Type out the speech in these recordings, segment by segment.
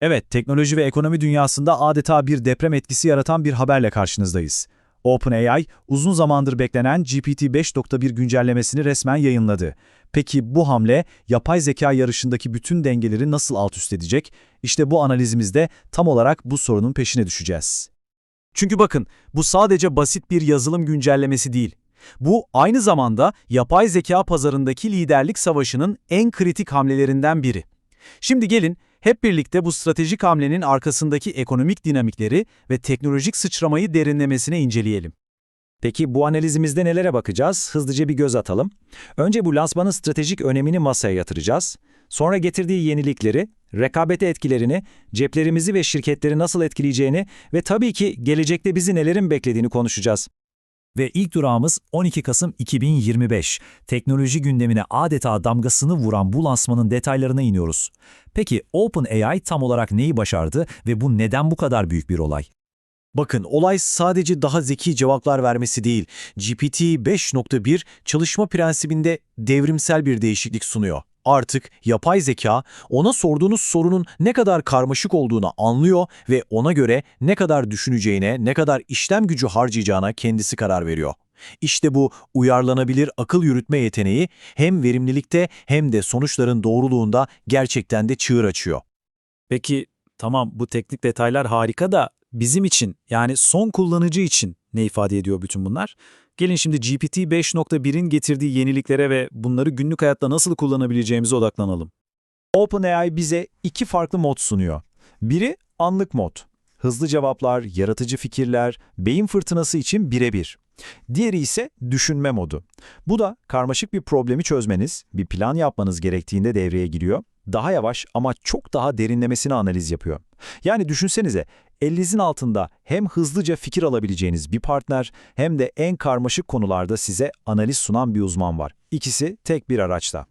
Evet, teknoloji ve ekonomi dünyasında adeta bir deprem etkisi yaratan bir haberle karşınızdayız. OpenAI, uzun zamandır beklenen GPT-5.1 güncellemesini resmen yayınladı. Peki bu hamle, yapay zeka yarışındaki bütün dengeleri nasıl alt üst edecek? İşte bu analizimizde tam olarak bu sorunun peşine düşeceğiz. Çünkü bakın, bu sadece basit bir yazılım güncellemesi değil. Bu aynı zamanda yapay zeka pazarındaki liderlik savaşının en kritik hamlelerinden biri. Şimdi gelin hep birlikte bu stratejik hamlenin arkasındaki ekonomik dinamikleri ve teknolojik sıçramayı derinlemesine inceleyelim. Peki bu analizimizde nelere bakacağız? Hızlıca bir göz atalım. Önce bu lansmanın stratejik önemini masaya yatıracağız. Sonra getirdiği yenilikleri, rekabete etkilerini, ceplerimizi ve şirketleri nasıl etkileyeceğini ve tabii ki gelecekte bizi nelerin beklediğini konuşacağız. Ve ilk durağımız 12 Kasım 2025. Teknoloji gündemine adeta damgasını vuran bu lansmanın detaylarına iniyoruz. Peki OpenAI tam olarak neyi başardı ve bu neden bu kadar büyük bir olay? Bakın olay sadece daha zeki cevaplar vermesi değil, GPT 5.1 çalışma prensibinde devrimsel bir değişiklik sunuyor. Artık yapay zeka ona sorduğunuz sorunun ne kadar karmaşık olduğunu anlıyor ve ona göre ne kadar düşüneceğine, ne kadar işlem gücü harcayacağına kendisi karar veriyor. İşte bu uyarlanabilir akıl yürütme yeteneği hem verimlilikte hem de sonuçların doğruluğunda gerçekten de çığır açıyor. Peki tamam bu teknik detaylar harika da bizim için yani son kullanıcı için ne ifade ediyor bütün bunlar? Gelin şimdi GPT 5.1'in getirdiği yeniliklere ve bunları günlük hayatta nasıl kullanabileceğimize odaklanalım. OpenAI bize iki farklı mod sunuyor. Biri anlık mod. Hızlı cevaplar, yaratıcı fikirler, beyin fırtınası için birebir. Diğeri ise düşünme modu. Bu da karmaşık bir problemi çözmeniz, bir plan yapmanız gerektiğinde devreye giriyor. Daha yavaş ama çok daha derinlemesine analiz yapıyor. Yani düşünsenize, elinizin altında hem hızlıca fikir alabileceğiniz bir partner hem de en karmaşık konularda size analiz sunan bir uzman var. İkisi tek bir araçta.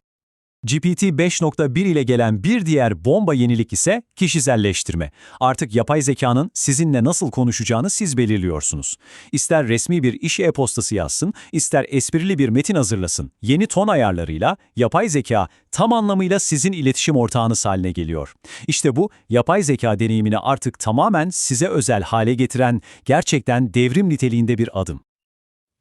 GPT 5.1 ile gelen bir diğer bomba yenilik ise kişiselleştirme. Artık yapay zekanın sizinle nasıl konuşacağını siz belirliyorsunuz. İster resmi bir iş e-postası yazsın, ister esprili bir metin hazırlasın. Yeni ton ayarlarıyla yapay zeka tam anlamıyla sizin iletişim ortağınız haline geliyor. İşte bu, yapay zeka deneyimini artık tamamen size özel hale getiren gerçekten devrim niteliğinde bir adım.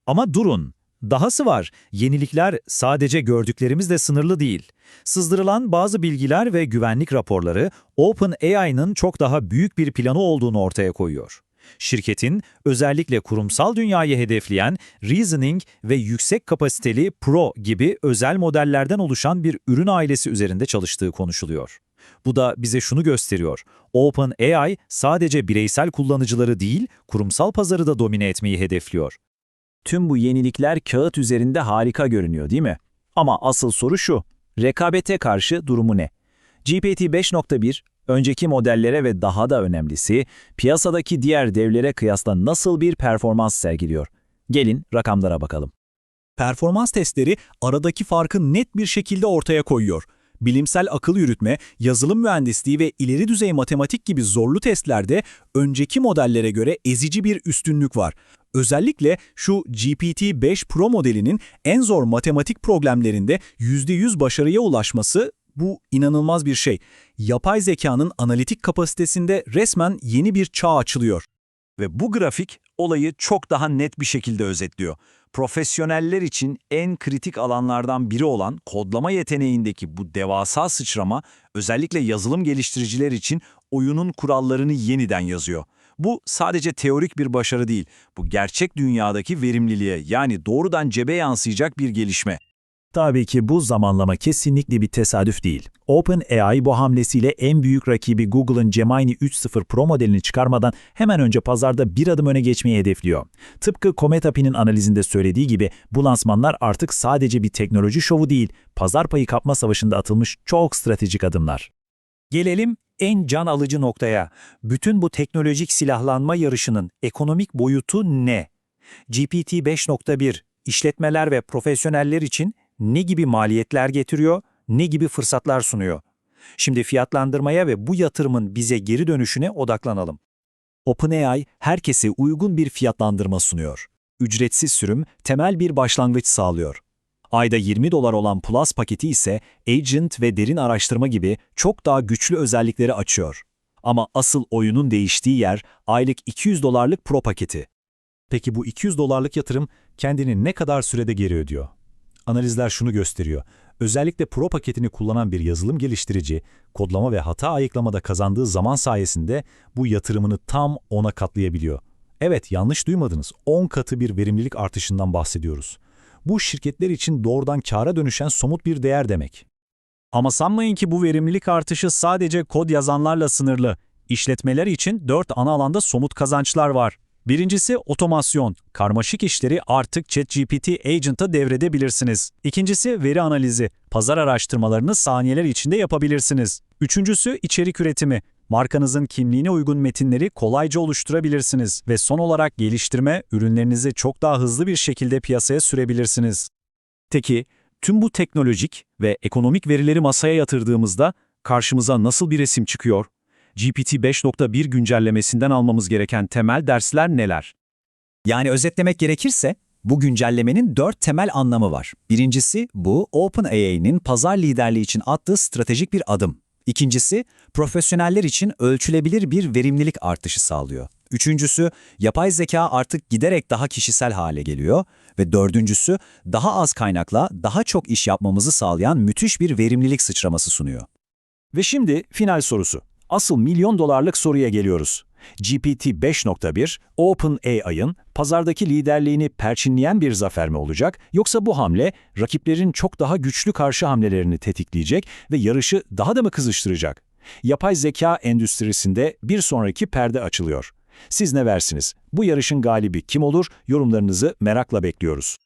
Ama durun, Dahası var, yenilikler sadece gördüklerimizle sınırlı değil. Sızdırılan bazı bilgiler ve güvenlik raporları OpenAI'nın çok daha büyük bir planı olduğunu ortaya koyuyor. Şirketin özellikle kurumsal dünyayı hedefleyen Reasoning ve yüksek kapasiteli Pro gibi özel modellerden oluşan bir ürün ailesi üzerinde çalıştığı konuşuluyor. Bu da bize şunu gösteriyor. OpenAI sadece bireysel kullanıcıları değil, kurumsal pazarı da domine etmeyi hedefliyor. Tüm bu yenilikler kağıt üzerinde harika görünüyor değil mi? Ama asıl soru şu, rekabete karşı durumu ne? GPT 5.1, önceki modellere ve daha da önemlisi, piyasadaki diğer devlere kıyasla nasıl bir performans sergiliyor? Gelin rakamlara bakalım. Performans testleri aradaki farkı net bir şekilde ortaya koyuyor. Bilimsel akıl yürütme, yazılım mühendisliği ve ileri düzey matematik gibi zorlu testlerde önceki modellere göre ezici bir üstünlük var. Özellikle şu GPT-5 Pro modelinin en zor matematik problemlerinde %100 başarıya ulaşması bu inanılmaz bir şey. Yapay zekanın analitik kapasitesinde resmen yeni bir çağ açılıyor. Ve bu grafik olayı çok daha net bir şekilde özetliyor. Profesyoneller için en kritik alanlardan biri olan kodlama yeteneğindeki bu devasa sıçrama özellikle yazılım geliştiriciler için oyunun kurallarını yeniden yazıyor. Bu sadece teorik bir başarı değil, bu gerçek dünyadaki verimliliğe yani doğrudan cebe yansıyacak bir gelişme. Tabii ki bu zamanlama kesinlikle bir tesadüf değil. OpenAI bu hamlesiyle en büyük rakibi Google'ın Gemini 3.0 Pro modelini çıkarmadan hemen önce pazarda bir adım öne geçmeyi hedefliyor. Tıpkı Comet API'nin analizinde söylediği gibi bu lansmanlar artık sadece bir teknoloji şovu değil, pazar payı kapma savaşında atılmış çok stratejik adımlar. Gelelim en can alıcı noktaya. Bütün bu teknolojik silahlanma yarışının ekonomik boyutu ne? GPT 5.1 işletmeler ve profesyoneller için ne gibi maliyetler getiriyor, ne gibi fırsatlar sunuyor? Şimdi fiyatlandırmaya ve bu yatırımın bize geri dönüşüne odaklanalım. OpenAI herkese uygun bir fiyatlandırma sunuyor. Ücretsiz sürüm temel bir başlangıç sağlıyor. Ayda 20 dolar olan Plus paketi ise Agent ve derin araştırma gibi çok daha güçlü özellikleri açıyor. Ama asıl oyunun değiştiği yer aylık 200 dolarlık Pro paketi. Peki bu 200 dolarlık yatırım kendini ne kadar sürede geri ödüyor? Analizler şunu gösteriyor. Özellikle Pro paketini kullanan bir yazılım geliştirici, kodlama ve hata ayıklamada kazandığı zaman sayesinde bu yatırımını tam 10'a katlayabiliyor. Evet, yanlış duymadınız. 10 katı bir verimlilik artışından bahsediyoruz. Bu şirketler için doğrudan kâra dönüşen somut bir değer demek. Ama sanmayın ki bu verimlilik artışı sadece kod yazanlarla sınırlı. İşletmeler için dört ana alanda somut kazançlar var. Birincisi otomasyon. Karmaşık işleri artık ChatGPT Agent'a devredebilirsiniz. İkincisi veri analizi. Pazar araştırmalarını saniyeler içinde yapabilirsiniz. Üçüncüsü içerik üretimi. Markanızın kimliğine uygun metinleri kolayca oluşturabilirsiniz ve son olarak geliştirme, ürünlerinizi çok daha hızlı bir şekilde piyasaya sürebilirsiniz. Peki, tüm bu teknolojik ve ekonomik verileri masaya yatırdığımızda karşımıza nasıl bir resim çıkıyor? GPT 5.1 güncellemesinden almamız gereken temel dersler neler? Yani özetlemek gerekirse, bu güncellemenin dört temel anlamı var. Birincisi, bu OpenAI'nin pazar liderliği için attığı stratejik bir adım. İkincisi, profesyoneller için ölçülebilir bir verimlilik artışı sağlıyor. Üçüncüsü, yapay zeka artık giderek daha kişisel hale geliyor. Ve dördüncüsü, daha az kaynakla daha çok iş yapmamızı sağlayan müthiş bir verimlilik sıçraması sunuyor. Ve şimdi final sorusu. Asıl milyon dolarlık soruya geliyoruz. GPT 5.1, OpenAI'ın pazardaki liderliğini perçinleyen bir zafer mi olacak, yoksa bu hamle rakiplerin çok daha güçlü karşı hamlelerini tetikleyecek ve yarışı daha da mı kızıştıracak? Yapay zeka endüstrisinde bir sonraki perde açılıyor. Siz ne versiniz? Bu yarışın galibi kim olur? Yorumlarınızı merakla bekliyoruz.